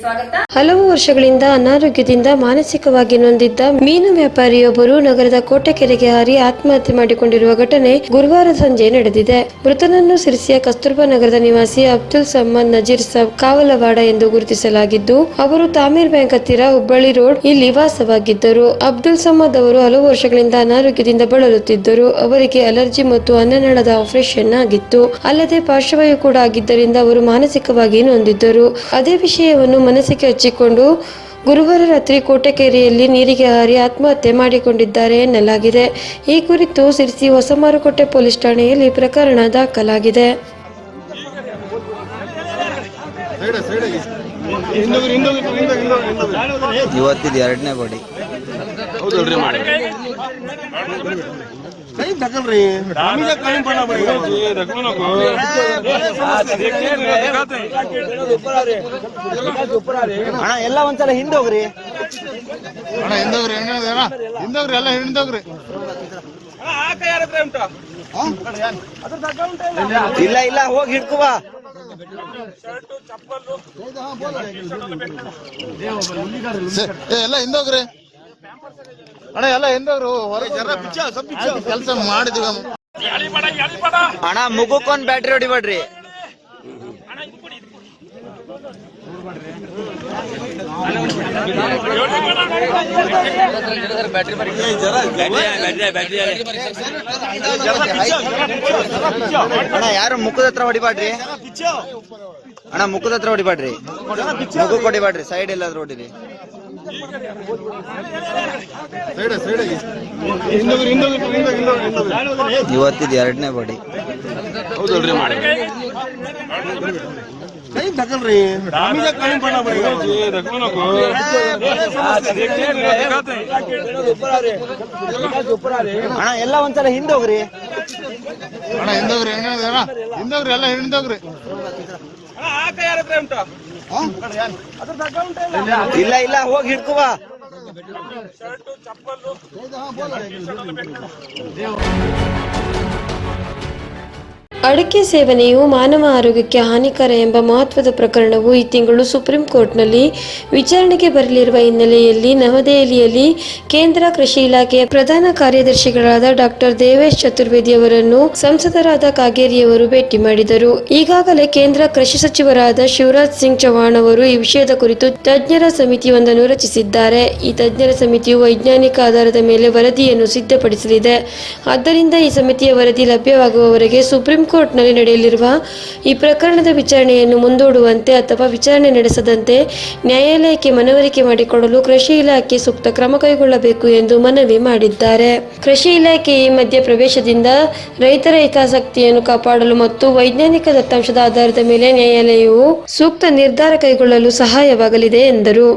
స్వాగత. ಹಲವು ವರ್ಷಗಳಿಂದ ಅನಾರೋಗ್ಯದಿಂದ ಮಾನಸಿಕವಾಗಿ ನೊಂದಿದ್ದ ಮೀನು ವ್ಯಾಪಾರಿಯೊಬ್ಬರು ನಗರದ ಕೋಟೆಕೆರೆಗೆ ಹಾರಿ ಆತ್ಮಹತ್ಯೆ ಮಾಡಿಕೊಂಡಿರುವ ಘಟನೆ ಗುರುವಾರ ಸಂಜೆ ನಡೆದಿದೆ. ಮೃತನನ್ನು ಸಿರಿಸಿಯ ಕಸ್ತೂರ್ಬಾ ನಗರದ ನಿವಾಸಿ ಅಬ್ದುಲ್ ಸಮ್ಮನ್ ನಜೀರ್ ಸಾಬ್ ಕಾವಲವಾಡ ಎಂದು ಗುರುತಿಸಲಾಗಿದ್ದು, ಅವರು ತಾಮೀರ್ ಬ್ಯಾಂಕ್ ಹತ್ತಿರ ಹುಬ್ಬಳ್ಳಿ ರೋಡ್ ಇಲ್ಲಿ ವಾಸವಾಗಿದ್ದರು. ಅಬ್ದುಲ್ ಸಮ್ಮದ್ ಅವರು ಹಲವು ವರ್ಷಗಳಿಂದ ಅನಾರೋಗ್ಯದಿಂದ ಬಳಲುತ್ತಿದ್ದರು. ಅವರಿಗೆ ಅಲರ್ಜಿ ಮತ್ತು ಅನ್ನನಾಳದ ಆಪರೇಷನ್ ಆಗಿತ್ತು. ಅಲ್ಲದೆ ಪಾರ್ಶ್ವವಾಯು ಕೂಡ ಆಗಿದ್ದರಿಂದ ಅವರು ಮಾನಸಿಕವಾಗಿ ನೊಂದಿದ್ದರು. ಅದೇ ವಿಷಯವನ್ನು ಮನಸ್ಸಿಗೆ ಹಚ್ಚಿಕೊಂಡು ಗುರುವಾರ ರಾತ್ರಿ ಕೋಟೆಕೇರಿಯಲ್ಲಿ ನೀರಿಗೆ ಹಾರಿ ಆತ್ಮಹತ್ಯೆ ಮಾಡಿಕೊಂಡಿದ್ದಾರೆ ಎನ್ನಲಾಗಿದೆ. ಈ ಕುರಿತು ಸಿರಿಸಿ ಹೊಸ ಮಾರುಕಟ್ಟೆ ಪೊಲೀಸ್ ಠಾಣೆಯಲ್ಲಿ ಪ್ರಕರಣ ದಾಖಲಾಗಿದೆ. ಇವತ್ತಿದ್ದು ಎರಡನೇ ಬಾಡಿ ಕೈ ತಗಲ್ರಿ ನಮಗೆ ಅಣ್ಣ ಎಲ್ಲ ಒಂದ್ಸಲ ಹಿಂದೋಗ್ರಿ ಅಣ್ಣ ಹಿಂದೋಗ್ರಿ ಹಿಂದೋಗ್ರಿ ಎಲ್ಲ ಹಿಂದೋಗ್ರಿ ಇಲ್ಲ ಇಲ್ಲ ಹೋಗಿ ಹಿಡ್ಕುವ ಎಲ್ಲ ಹಿಂದೋಗ್ರಿ ಅಣ್ಣ ಎಲ್ಲ ಕೆಲಸ ಮಾಡಿದ್ವಿ ಅಣ್ಣ ಮುಗುಕೊಂದ್ ಬ್ಯಾಟ್ರಿ ಹೊಡಿಬೇಡ್ರಿ. ಅಣ್ಣ ಯಾರು ಮುಖದ ಹತ್ರ ಹೊಡಿಬಾಡ್ರಿ? ಅಣ್ಣ ಮುಖದ ಹತ್ರ ಹೊಡಿಬಾಡ್ರಿ. ಮುಖ ಹೊಡಿಬಾಡ್ರಿ ಸೈಡ್ ಎಲ್ಲಾದ್ರೂ ಹೊಡಿರಿ. ಇವತ್ತಿದ್ದು ಎರಡನೇ ಬಾಡಿ. ಹೌದಲ್ರಿ ಮಾಡಿ ತಗಲ್ರಿ ಅಣ್ಣ ಎಲ್ಲ ಒಂದ್ಸಲ ಹಿಂದೋಗ್ರಿ ಅಣ್ಣ ಹಿಂದೋಗ್ರಿ ಹಿಂದೋಗ್ರಿ ಎಲ್ಲ ಹಿಂದೋಗ್ರಿ. ಇಲ್ಲ ಇಲ್ಲ ಹೋಗಿ ಹಿಡ್ಕುವ ಅಡಿಕೆ ಸೇವನೆಯು ಮಾನವ ಆರೋಗ್ಯಕ್ಕೆ ಹಾನಿಕರ ಎಂಬ ಮಹತ್ವದ ಪ್ರಕರಣವು ಈ ತಿಂಗಳು ಸುಪ್ರೀಂ ಕೋರ್ಟ್ನಲ್ಲಿ ವಿಚಾರಣೆಗೆ ಬರಲಿರುವ ಹಿನ್ನೆಲೆಯಲ್ಲಿ ನವದೆಹಲಿಯಲ್ಲಿ ಕೇಂದ್ರ ಕೃಷಿ ಇಲಾಖೆಯ ಪ್ರಧಾನ ಕಾರ್ಯದರ್ಶಿಗಳಾದ ಡಾಕ್ಟರ್ ದೇವೇಶ್ ಚತುರ್ವೇದಿ ಅವರನ್ನು ಸಂಸದರಾದ ಕಾಗೇರಿಯವರು ಭೇಟಿ ಮಾಡಿದರು. ಈಗಾಗಲೇ ಕೇಂದ್ರ ಕೃಷಿ ಸಚಿವರಾದ ಶಿವರಾಜ್ ಸಿಂಗ್ ಚೌಹಾಣ್ ಅವರು ಈ ವಿಷಯದ ಕುರಿತು ತಜ್ಞರ ಸಮಿತಿಯೊಂದನ್ನು ರಚಿಸಿದ್ದಾರೆ. ಈ ತಜ್ಞರ ಸಮಿತಿಯು ವೈಜ್ಞಾನಿಕ ಆಧಾರದ ಮೇಲೆ ವರದಿಯನ್ನು ಸಿದ್ಧಪಡಿಸಲಿದೆ. ಆದ್ದರಿಂದ ಈ ಸಮಿತಿಯ ವರದಿ ಲಭ್ಯವಾಗುವವರೆಗೆ ಸುಪ್ರೀಂ ಕೋರ್ಟ್ನಲ್ಲಿ ನಡೆಯಲಿರುವ ಈ ಪ್ರಕರಣದ ವಿಚಾರಣೆಯನ್ನು ಮುಂದೂಡುವಂತೆ ಅಥವಾ ವಿಚಾರಣೆ ನಡೆಸದಂತೆ ನ್ಯಾಯಾಲಯಕ್ಕೆ ಮನವರಿಕೆ ಮಾಡಿಕೊಡಲು ಕೃಷಿ ಇಲಾಖೆ ಸೂಕ್ತ ಕ್ರಮ ಕೈಗೊಳ್ಳಬೇಕು ಎಂದು ಮನವಿ ಮಾಡಿದ್ದಾರೆ. ಕೃಷಿ ಇಲಾಖೆ ಈ ಮಧ್ಯ ಪ್ರವೇಶದಿಂದ ರೈತರ ಹಿತಾಸಕ್ತಿಯನ್ನು ಕಾಪಾಡಲು ಮತ್ತು ವೈಜ್ಞಾನಿಕ ದತ್ತಾಂಶದ ಆಧಾರದ ಮೇಲೆ ನ್ಯಾಯಾಲಯವು ಸೂಕ್ತ ನಿರ್ಧಾರ ಕೈಗೊಳ್ಳಲು ಸಹಾಯವಾಗಲಿದೆ ಎಂದರು.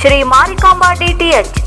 ಶ್ರೀ ಮಾರಿಕಾಂಬಾ ಡಿಟಿಎಚ್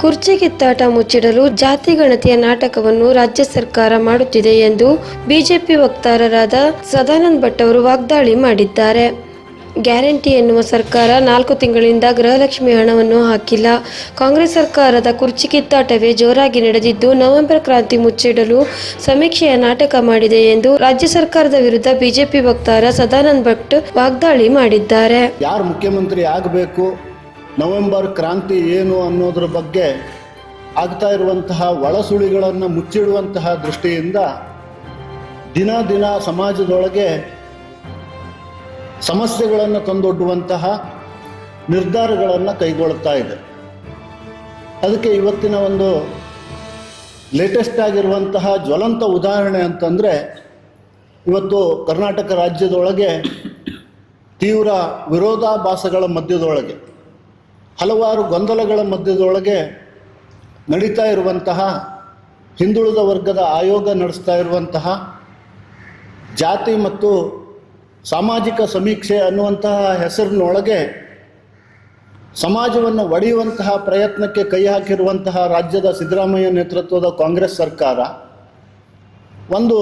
ಕುರ್ಚಿ ಕಿತ್ತಾಟ ಮುಚ್ಚಿಡಲು ಜಾತಿ ಗಣತಿಯ ನಾಟಕವನ್ನು ರಾಜ್ಯ ಸರ್ಕಾರ ಮಾಡುತ್ತಿದೆ ಎಂದು ಬಿಜೆಪಿ ವಕ್ತಾರರಾದ ಸದಾನಂದ್ ಭಟ್ ಅವರು ವಾಗ್ದಾಳಿ ಮಾಡಿದ್ದಾರೆ. ಗ್ಯಾರಂಟಿ ಎನ್ನುವ ಸರ್ಕಾರ ನಾಲ್ಕು ತಿಂಗಳಿಂದ ಗೃಹಲಕ್ಷ್ಮಿ ಹಣವನ್ನು ಹಾಕಿಲ್ಲ. ಕಾಂಗ್ರೆಸ್ ಸರ್ಕಾರದ ಕುರ್ಚಿ ಕಿತ್ತಾಟವೇ ಜೋರಾಗಿ ನಡೆದಿದ್ದು, ನವೆಂಬರ್ ಕ್ರಾಂತಿ ಮುಚ್ಚಿಡಲು ಸಮೀಕ್ಷೆಯ ನಾಟಕ ಮಾಡಿದೆ ಎಂದು ರಾಜ್ಯ ಸರ್ಕಾರದ ವಿರುದ್ಧ ಬಿಜೆಪಿ ವಕ್ತಾರ ಸದಾನಂದ್ ಭಟ್ ವಾಗ್ದಾಳಿ ಮಾಡಿದ್ದಾರೆ. ಯಾರು ಮುಖ್ಯಮಂತ್ರಿ ಆಗಬೇಕು ನವೆಂಬರ್ ಕ್ರಾಂತಿ ಏನು ಅನ್ನೋದ್ರ ಬಗ್ಗೆ ಆಗ್ತಾ ಇರುವಂತಹ ಒಳಸುಳಿಗಳನ್ನು ಮುಚ್ಚಿಡುವಂತಹ ದೃಷ್ಟಿಯಿಂದ ದಿನ ದಿನ ಸಮಾಜದೊಳಗೆ ಸಮಸ್ಯೆಗಳನ್ನು ತಂದೊಡ್ಡುವಂತಹ ನಿರ್ಧಾರಗಳನ್ನು ಕೈಗೊಳ್ಳುತ್ತಾ ಇದೆ. ಅದಕ್ಕೆ ಇವತ್ತಿನ ಒಂದು ಲೇಟೆಸ್ಟ್ ಆಗಿರುವಂತಹ ಜ್ವಲಂತ ಉದಾಹರಣೆ ಅಂತಂದರೆ, ಇವತ್ತು ಕರ್ನಾಟಕ ರಾಜ್ಯದೊಳಗೆ ತೀವ್ರ ವಿರೋಧಾಭಾಸಗಳ ಮಧ್ಯದೊಳಗೆ ಹಲವಾರು ಗೊಂದಲಗಳ ಮಧ್ಯದೊಳಗೆ ನಡೀತಾ ಇರುವಂತಹ ಹಿಂದುಳಿದ ವರ್ಗದ ಆಯೋಗ ನಡೆಸ್ತಾ ಇರುವಂತಹ ಜಾತಿ ಮತ್ತು ಸಾಮಾಜಿಕ ಸಮೀಕ್ಷೆ ಅನ್ನುವಂತಹ ಹೆಸರಿನೊಳಗೆ ಸಮಾಜವನ್ನು ಒಡೆಯುವಂತಹ ಪ್ರಯತ್ನಕ್ಕೆ ಕೈ ಹಾಕಿರುವಂತಹ ರಾಜ್ಯದ ಸಿದ್ದರಾಮಯ್ಯ ನೇತೃತ್ವದ ಕಾಂಗ್ರೆಸ್ ಸರ್ಕಾರ ಒಂದು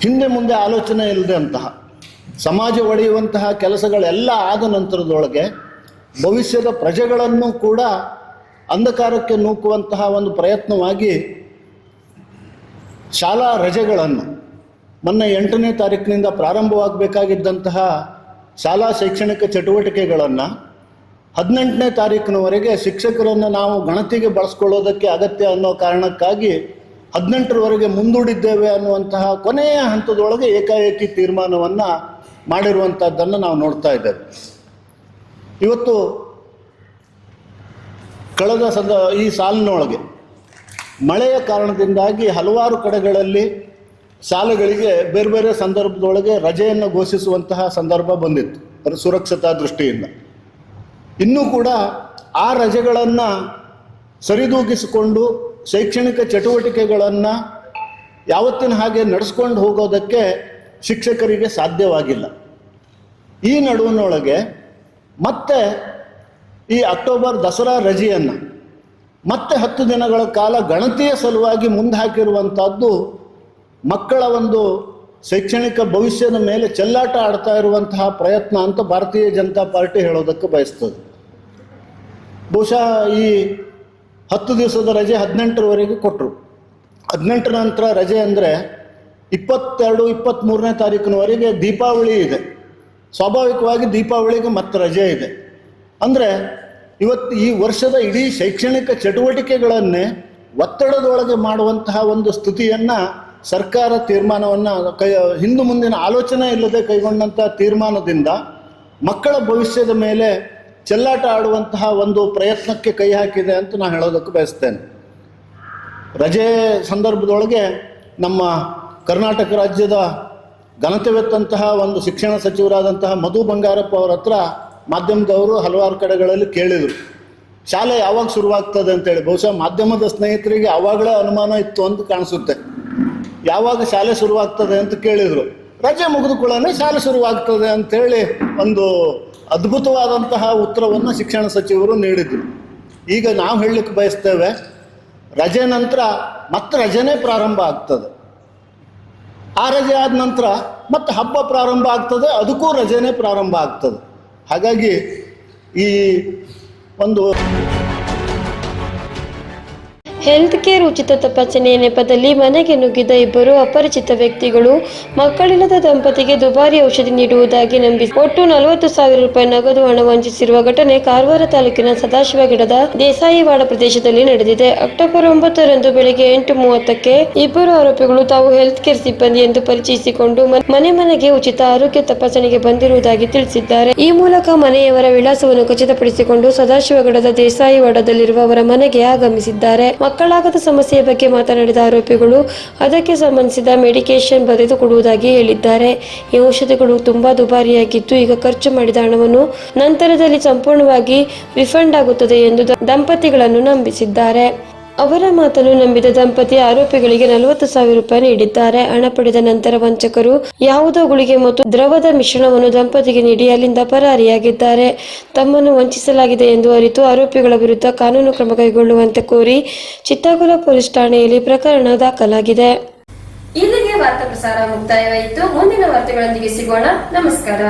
ಹಿಂದೆ ಮುಂದೆ ಆಲೋಚನೆ ಇಲ್ಲದೆ ಅಂತಹ ಸಮಾಜ ಒಡೆಯುವಂತಹ ಕೆಲಸಗಳೆಲ್ಲ ಆದ ನಂತರದೊಳಗೆ ಭವಿಷ್ಯದ ಪ್ರಜೆಗಳನ್ನು ಕೂಡ ಅಂಧಕಾರಕ್ಕೆ ನೂಕುವಂತಹ ಒಂದು ಪ್ರಯತ್ನವಾಗಿ ಶಾಲಾ ರಜೆಗಳನ್ನು ಮೊನ್ನೆ ಎಂಟನೇ ತಾರೀಕಿನಿಂದ ಪ್ರಾರಂಭವಾಗಬೇಕಾಗಿದ್ದಂತಹ ಶಾಲಾ ಶೈಕ್ಷಣಿಕ ಚಟುವಟಿಕೆಗಳನ್ನು ಹದಿನೆಂಟನೇ ತಾರೀಕಿನವರೆಗೆ ಶಿಕ್ಷಕರನ್ನು ನಾವು ಗಣತಿಗೆ ಬಳಸ್ಕೊಳ್ಳೋದಕ್ಕೆ ಅಗತ್ಯ ಅನ್ನೋ ಕಾರಣಕ್ಕಾಗಿ ಹದಿನೆಂಟರವರೆಗೆ ಮುಂದೂಡಿದ್ದೇವೆ ಅನ್ನುವಂತಹ ಕೊನೆಯ ಹಂತದೊಳಗೆ ಏಕಾಏಕಿ ತೀರ್ಮಾನವನ್ನು ಮಾಡಿರುವಂಥದ್ದನ್ನು ನಾವು ನೋಡ್ತಾ ಇದ್ದೇವೆ. ಇವತ್ತು ಕಳೆದ ಸಂದ ಈ ಸಾಲಿನೊಳಗೆ ಮಳೆಯ ಕಾರಣದಿಂದಾಗಿ ಹಲವಾರು ಕಡೆಗಳಲ್ಲಿ ಶಾಲೆಗಳಿಗೆ ಬೇರೆ ಬೇರೆ ಸಂದರ್ಭದೊಳಗೆ ರಜೆಯನ್ನು ಘೋಷಿಸುವಂತಹ ಸಂದರ್ಭ ಬಂದಿತ್ತು. ಅದು ಸುರಕ್ಷತಾ ದೃಷ್ಟಿಯಿಂದ. ಇನ್ನೂ ಕೂಡ ಆ ರಜೆಗಳನ್ನು ಸರಿದೂಗಿಸಿಕೊಂಡು ಶೈಕ್ಷಣಿಕ ಚಟುವಟಿಕೆಗಳನ್ನು ಯಾವತ್ತಿನ ಹಾಗೆ ನಡೆಸ್ಕೊಂಡು ಹೋಗೋದಕ್ಕೆ ಶಿಕ್ಷಕರಿಗೆ ಸಾಧ್ಯವಾಗಿಲ್ಲ. ಈ ನಡುವಿನೊಳಗೆ ಮತ್ತೆ ಈ ಅಕ್ಟೋಬರ್ ದಸರಾ ರಜೆಯನ್ನು ಮತ್ತೆ ಹತ್ತು ದಿನಗಳ ಕಾಲ ಗಣತಿಯ ಸಲುವಾಗಿ ಮುಂದೆ ಹಾಕಿರುವಂಥದ್ದು ಮಕ್ಕಳ ಒಂದು ಶೈಕ್ಷಣಿಕ ಭವಿಷ್ಯದ ಮೇಲೆ ಚೆಲ್ಲಾಟ ಆಡ್ತಾ ಇರುವಂತಹ ಪ್ರಯತ್ನ ಅಂತ ಭಾರತೀಯ ಜನತಾ ಪಾರ್ಟಿ ಹೇಳೋದಕ್ಕೆ ಬಯಸ್ತದೆ. ಬಹುಶಃ ಈ ಹತ್ತು ದಿವಸದ ರಜೆ ಹದಿನೆಂಟರವರೆಗೆ ಕೊಟ್ಟರು ಹದಿನೆಂಟರ ನಂತರ ರಜೆ ಅಂದರೆ ಇಪ್ಪತ್ತೆರಡು ಇಪ್ಪತ್ತ್ಮೂರನೇ ತಾರೀಕಿನವರೆಗೆ ದೀಪಾವಳಿ ಇದೆ. ಸ್ವಾಭಾವಿಕವಾಗಿ ದೀಪಾವಳಿಗೆ ಮತ್ತೆ ರಜೆ ಇದೆ. ಅಂದರೆ ಇವತ್ತು ಈ ವರ್ಷದ ಇಡೀ ಶೈಕ್ಷಣಿಕ ಚಟುವಟಿಕೆಗಳನ್ನೇ ಒತ್ತಡದೊಳಗೆ ಮಾಡುವಂತಹ ಒಂದು ಸ್ಥಿತಿಯನ್ನು ಸರ್ಕಾರ ತೀರ್ಮಾನವನ್ನು ಕೈ, ಹಿಂದು ಮುಂದಿನ ಆಲೋಚನೆ ಇಲ್ಲದೆ ಕೈಗೊಂಡಂಥ ತೀರ್ಮಾನದಿಂದ ಮಕ್ಕಳ ಭವಿಷ್ಯದ ಮೇಲೆ ಚೆಲ್ಲಾಟ ಆಡುವಂತಹ ಒಂದು ಪ್ರಯತ್ನಕ್ಕೆ ಕೈ ಹಾಕಿದೆ ಅಂತ ನಾನು ಹೇಳೋದಕ್ಕೆ ಬಯಸ್ತೇನೆ. ರಜೆ ಸಂದರ್ಭದೊಳಗೆ ನಮ್ಮ ಕರ್ನಾಟಕ ರಾಜ್ಯದ ಘನತೆವೆತ್ತಂತಹ ಒಂದು ಶಿಕ್ಷಣ ಸಚಿವರಾದಂತಹ ಮಧು ಬಂಗಾರಪ್ಪ ಅವರ ಹತ್ರ ಮಾಧ್ಯಮದವರು ಹಲವಾರು ಕಡೆಗಳಲ್ಲಿ ಕೇಳಿದರು. ಶಾಲೆ ಯಾವಾಗ ಶುರುವಾಗ್ತದೆ ಅಂತೇಳಿ. ಬಹುಶಃ ಮಾಧ್ಯಮದ ಸ್ನೇಹಿತರಿಗೆ ಆವಾಗಲೇ ಅನುಮಾನ ಇತ್ತು ಅಂತ ಕಾಣಿಸುತ್ತೆ. ಯಾವಾಗ ಶಾಲೆ ಶುರುವಾಗ್ತದೆ ಅಂತ ಕೇಳಿದರು. ರಜೆ ಮುಗಿದ ಕೂಡಲೇ ಶಾಲೆ ಶುರುವಾಗ್ತದೆ ಅಂತೇಳಿ ಒಂದು ಅದ್ಭುತವಾದಂತಹ ಉತ್ತರವನ್ನು ಶಿಕ್ಷಣ ಸಚಿವರು ನೀಡಿದರು. ಈಗ ನಾವು ಹೇಳಲಿಕ್ಕೆ ಬಯಸ್ತೇವೆ, ರಜೆ ನಂತರ ಮತ್ತೆ ರಜೆನೇ ಪ್ರಾರಂಭ ಆಗ್ತದೆ. ಆ ರಜೆ ಆದ ನಂತರ ಮತ್ತೆ ಹಬ್ಬ ಪ್ರಾರಂಭ ಆಗ್ತದೆ, ಅದಕ್ಕೂ ರಜೆನೇ ಪ್ರಾರಂಭ ಆಗ್ತದೆ. ಹಾಗಾಗಿ ಈ ಒಂದು ಹೆಲ್ತ್ ಕೇರ್ ಉಚಿತ ತಪಾಸಣೆಯ ನೆಪದಲ್ಲಿ ಮನೆಗೆ ನುಗ್ಗಿದ ಇಬ್ಬರು ಅಪರಿಚಿತ ವ್ಯಕ್ತಿಗಳು ಮಕ್ಕಳಿಲ್ಲದ ದಂಪತಿಗೆ ದುಬಾರಿ ಔಷಧಿ ನೀಡುವುದಾಗಿ ನಂಬಿಸಿ ಒಟ್ಟು ನಲವತ್ತು ಸಾವಿರ ರೂಪಾಯಿ ನಗದು ಹಣ ವಂಚಿಸಿರುವ ಘಟನೆ ಕಾರವಾರ ತಾಲೂಕಿನ ಸದಾಶಿವ ಗಿಡದ ದೇಸಾಯಿವಾಡ ಪ್ರದೇಶದಲ್ಲಿ ನಡೆದಿದೆ. ಅಕ್ಟೋಬರ್ ಒಂಬತ್ತರಂದು ಬೆಳಗ್ಗೆ ಎಂಟು ಮೂವತ್ತಕ್ಕೆ ಇಬ್ಬರು ಆರೋಪಿಗಳು ತಾವು ಹೆಲ್ತ್ ಕೇರ್ ಸಿಬ್ಬಂದಿ ಎಂದು ಪರಿಚಯಿಸಿಕೊಂಡು ಮನ್- ಮನೆ ಮನೆಗೆ ಉಚಿತ ಆರೋಗ್ಯ ತಪಾಸಣೆಗೆ ಬಂದಿರುವುದಾಗಿ ತಿಳಿಸಿದ್ದಾರೆ. ಈ ಮೂಲಕ ಮನೆಯವರ ವಿಳಾಸವನ್ನು ಖಚಿತಪಡಿಸಿಕೊಂಡು ಸದಾಶಿವಗಡದ ದೇಸಾಯಿವಾಡದಲ್ಲಿರುವ ಅವರ ಮನೆಗೆ ಆಗಮಿಸಿದ್ದಾರೆ. ಮಕ್ಕಳಾಗದ ಸಮಸ್ಯೆಯ ಬಗ್ಗೆ ಮಾತನಾಡಿದ ಆರೋಪಿಗಳು ಅದಕ್ಕೆ ಸಂಬಂಧಿಸಿದ ಮೆಡಿಕೇಶನ್ ಬರೆದು ಕೊಡುವುದಾಗಿ ಹೇಳಿದ್ದಾರೆ. ಈ ಔಷಧಿಗಳು ತುಂಬಾ ದುಬಾರಿಯಾಗಿದ್ದು ಈಗ ಖರ್ಚು ಮಾಡಿದ ಹಣವನ್ನು ನಂತರದಲ್ಲಿ ಸಂಪೂರ್ಣವಾಗಿ ರಿಫಂಡ್ ಆಗುತ್ತದೆ ಎಂದು ದಂಪತಿಗಳನ್ನು ನಂಬಿಸಿದ್ದಾರೆ. ಅವರ ಮಾತನ್ನು ನಂಬಿದ ದಂಪತಿ ಆರೋಪಿಗಳಿಗೆ ನಲವತ್ತು ಸಾವಿರ ರೂಪಾಯಿ ನೀಡಿದ್ದಾರೆ. ಹಣ ಪಡೆದ ನಂತರ ವಂಚಕರು ಯಾವುದೋ ಗುಳಿಗೆ ಮತ್ತು ದ್ರವದ ಮಿಶ್ರಣವನ್ನು ದಂಪತಿಗೆ ನೀಡಿ ಅಲ್ಲಿಂದ ಪರಾರಿಯಾಗಿದ್ದಾರೆ. ತಮ್ಮನ್ನು ವಂಚಿಸಲಾಗಿದೆ ಎಂದು ಅರಿತು ಆರೋಪಿಗಳ ವಿರುದ್ಧ ಕಾನೂನು ಕ್ರಮ ಕೈಗೊಳ್ಳುವಂತೆ ಕೋರಿ ಚಿತ್ತಾಗುಲ ಪೊಲೀಸ್ ಠಾಣೆಯಲ್ಲಿ ಪ್ರಕರಣ ದಾಖಲಾಗಿದೆ. ಇಲ್ಲಿಗೆ ವಾರ್ತಾ ಪ್ರಸಾರ ಮುಕ್ತಾಯವಾಯಿತು. ಮುಂದಿನ ವಾರ್ತೆಗಳೊಂದಿಗೆ ಸಿಗೋಣ. ನಮಸ್ಕಾರ.